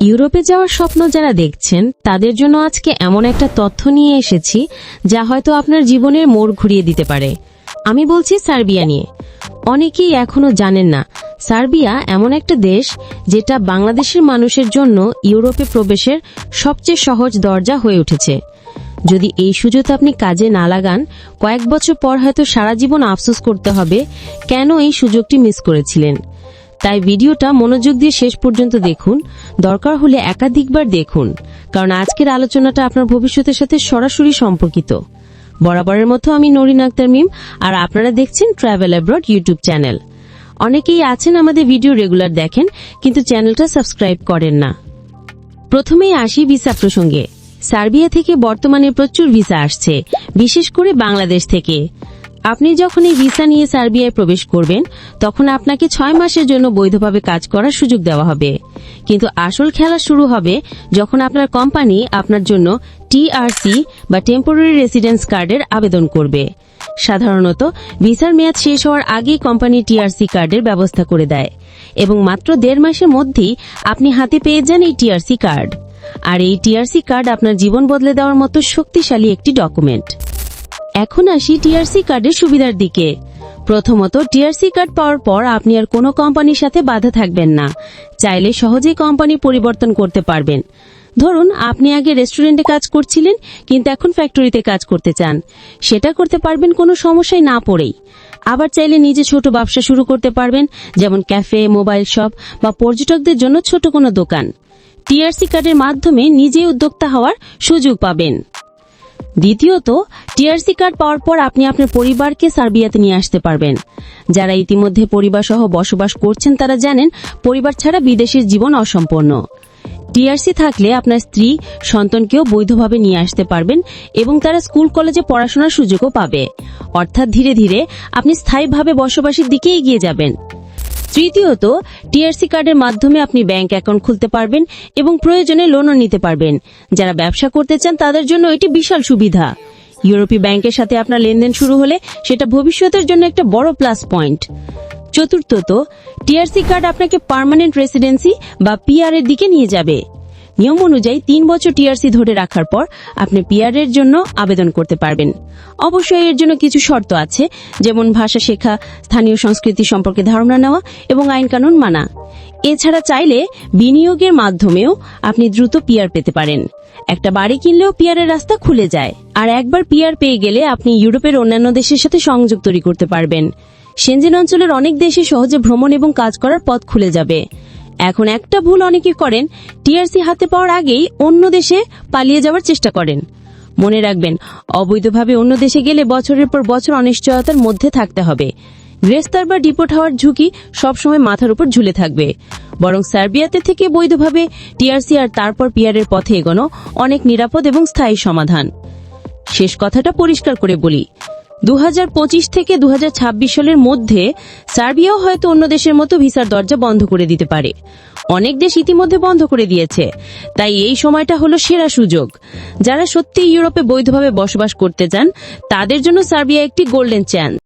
ইউরোপে যাওয়ার স্বপ্ন যারা দেখছেন, তাদের জন্য আজকে এমন একটা তথ্য নিয়ে এসেছি, যা হয়তো আপনার জীবনের মোড় ঘুরিয়ে দিতে পারে। আমি বলছি সার্বিয়া নিয়ে। অনেকেই এখনও জানেন না, সার্বিয়া এমন একটা দেশ যেটা বাংলাদেশের মানুষের জন্য ইউরোপে প্রবেশের সবচেয়ে সহজ দরজা হয়ে উঠেছে। যদি এই সুযোগ আপনি কাজে না লাগান, কয়েক বছর পর হয়তো সারা জীবন আফসোস করতে হবে, কেন এই সুযোগটি মিস করেছিলেন? তাই ভিডিওটা মনোযোগ দিয়ে শেষ পর্যন্ত দেখুন। দরকার হলে একাধিকবার দেখুন। কারণ আজকের আলোচনাটা আপনার ভবিষ্যতের সাথে সরাসরি সম্পর্কিত। বরাবরের মতো আমি নরিন আক্তার মিম, আর আপনারা দেখছেন ট্রাভেল অ্যাব্রড ইউটিউব চ্যানেল অনেকেই আছেন আমাদের ভিডিও রেগুলার দেখেন, কিন্তু চ্যানেলটা সাবস্ক্রাইব করেন না। প্রথমেই আসি ভিসা প্রসঙ্গে। সার্বিয়া থেকে বর্তমানে প্রচুর ভিসা আসছে, বিশেষ করে বাংলাদেশ থেকে। আপনি যখন এই ভিসা নিয়ে সার্বিয়ায় প্রবেশ করবেন, তখন আপনাকে ছয় মাসের জন্য বৈধভাবে কাজ করার সুযোগ দেওয়া হবে। কিন্তু আসল খেলা শুরু হবে যখন আপনার কোম্পানি আপনার জন্য টিআরসি বা টেম্পোরারি রেসিডেন্স কার্ডের আবেদন করবে। সাধারণত, ভিসার মেয়াদ শেষ হওয়ার আগেই কোম্পানি টিআরসি কার্ডের ব্যবস্থা করে দেয় এবং মাত্র দেড় মাসের মধ্যেই আপনি হাতে পেয়ে যান এই টিআরসি কার্ড আর এই টিআরসি কার্ড আপনার জীবন বদলে দেওয়ার মতো শক্তিশালী একটি ডকুমেন্ট এখন আসি টিআরসি কার্ডের সুবিধার দিকে। প্রথমত টিআরসি কার্ড পাওয়ার পর আপনি আর কোনো কোম্পানির সাথে বাধা থাকবেন না। চাইলে সহজেই কোম্পানি পরিবর্তন করতে পারবেন। ধরুন, আপনি আগে রেস্টুরেন্টে কাজ করছিলেন, কিন্তু এখন ফ্যাক্টরিতে কাজ করতে চান। সেটা করতে পারবেন, কোনো সমস্যায় না পড়েই। আবার চাইলে নিজে ছোট ব্যবসা শুরু করতে পারবেন, যেমন ক্যাফে, মোবাইল শপ বা পর্যটকদের জন্য ছোট কোনো দোকান। টিআরসি কার্ডের মাধ্যমে নিজে উদ্যোক্তা হওয়ার সুযোগ পাবেন। দ্বিতীয়ত, টিআরসি কার্ড পাওয়ার পর আপনি আপনার পরিবারকে সার্বিয়াতে নিয়ে আসতে পারবেন। যারা ইতিমধ্যে পরিবার সহ বসবাস করছেন, তারা জানেন পরিবার ছাড়া বিদেশের জীবন অসম্পূর্ণ। টিআরসি থাকলে আপনার স্ত্রী সন্তানকেও বৈধভাবে নিয়ে আসতে পারবেন এবং তারা স্কুল, কলেজে পড়াশোনার সুযোগও পাবে। অর্থাৎ ধীরে ধীরে আপনি স্থায়ীভাবে বসবাসের দিকে এগিয়ে যাবেন। তৃতীয়ত টিআরসি কার্ডের মাধ্যমে আপনি ব্যাংক অ্যাকাউন্ট খুলতে পারবেন এবং প্রয়োজনে লোনও নিতে পারবেন। যারা ব্যবসা করতে চান, তাদের জন্য এটি বিশাল সুবিধা। ইউরোপীয় ব্যাংকের সাথে আপনার লেনদেন শুরু হলে সেটা ভবিষ্যতের জন্য একটা বড় প্লাস পয়েন্ট চতুর্থত টিআরসি কার্ড আপনাকে পার্মানেন্ট রেসিডেন্সি বা পিআর এর দিকে নিয়ে যাবে। নিয়ম অনুযায়ী তিন বছর টিআরসি ধরে রাখার পর আপনি পিআর এর জন্য আবেদন করতে পারবেন। অবশ্যই এর জন্য কিছু শর্ত আছে, যেমন ভাষা শেখা, স্থানীয় সংস্কৃতি সম্পর্কে ধারণা নেওয়া এবং আইন কানুন মানা। এছাড়া চাইলে বিনিয়োগের মাধ্যমেও আপনি দ্রুত পিআর পেতে পারেন। একটা বাড়ি কিনলেও পিআর এর রাস্তা খুলে যায়। আর একবার পিআর পেয়ে গেলে আপনি ইউরোপের অন্যান্য দেশের সাথে সংযোগ তৈরি করতে পারবেন। সেনজেন অঞ্চলের অনেক দেশে সহজে ভ্রমণ এবং কাজ করার পথ খুলে যাবে। এখন একটা ভুল অনেকে করেন, টিআরসি হাতে পাওয়ার আগেই অন্য দেশে পালিয়ে যাওয়ার চেষ্টা করেন। মনে রাখবেন, অবৈধভাবে অন্য দেশে গেলে বছরের পর বছর অনিশ্চয়তার মধ্যে থাকতে হবে। গ্রেফতার বা ডিপোর্ট হওয়ার ঝুঁকি সবসময় মাথার উপর ঝুলে থাকবে। বরং সার্বিয়াতে থেকে বৈধভাবে টিআরসি আর তারপর পিআরের পথে এগোনো অনেক নিরাপদ এবং স্থায়ী সমাধান। শেষ কথাটা পরিষ্কার করে বলি দু হাজার পঁচিশ থেকে দু হাজার ছাব্বিশ সালের মধ্যে সার্বিয়াও হয়তো অন্য দেশের মতো ভিসার দরজা বন্ধ করে দিতে পারে। অনেক দেশ ইতিমধ্যে বন্ধ করে দিয়েছে। তাই এই সময়টা হলো সেরা সুযোগ। যারা সত্যি ইউরোপে বৈধভাবে বসবাস করতে চান, তাদের জন্য সার্বিয়া একটি গোল্ডেন চান্স